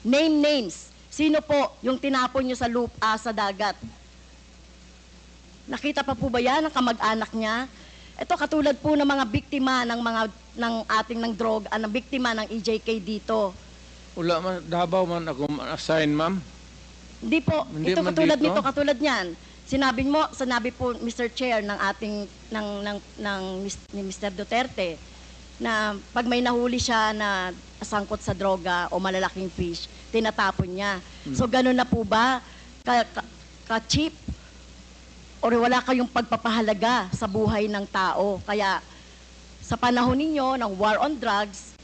Name names. Sino po yung tinapon nyo sa lupa sa dagat? Nakita pa po ba yan ng kamag-anak niya? Ito katulad po ng mga biktima ng mga ng ating ng drug, ah, ng biktima ng EJK dito. Wala man, Davao man ako assign, ma'am. Hindi po, Hindi ito man katulad dito? nito, katulad niyan. Sinabi mo, sinabi po Mr. Chair ng ating ng ng ng Mis- ni Mr. Duterte na pag may nahuli siya na sangkot sa droga o malalaking fish, tinatapon niya. So ganun na po ba ka, ka, ka-cheap or wala kayong pagpapahalaga sa buhay ng tao? Kaya sa panahon ninyo ng war on drugs,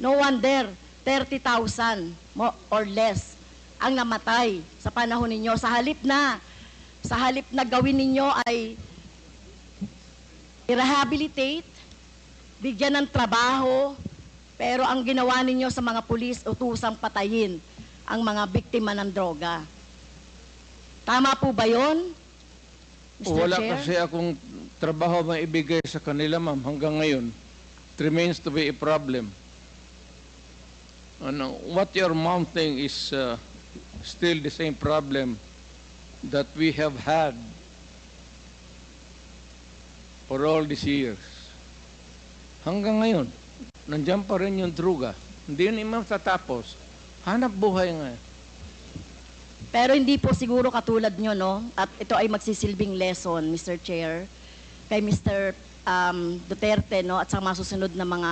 no wonder 30,000 mo or less ang namatay sa panahon ninyo. Sa halip na, sa halip na gawin ninyo ay i-rehabilitate, bigyan ng trabaho, pero ang ginawa ninyo sa mga pulis, utusang patayin ang mga biktima ng droga. Tama po ba yon? Mr. Wala Chair? kasi akong trabaho maibigay sa kanila, ma'am, hanggang ngayon. It remains to be a problem. Ano, what you're mounting is uh, still the same problem that we have had for all these years. Hanggang ngayon, nandiyan pa rin yung druga. Hindi yun matatapos. Hanap buhay nga. Pero hindi po siguro katulad nyo, no? At ito ay magsisilbing lesson, Mr. Chair, kay Mr. um, Duterte, no? At sa mga susunod na mga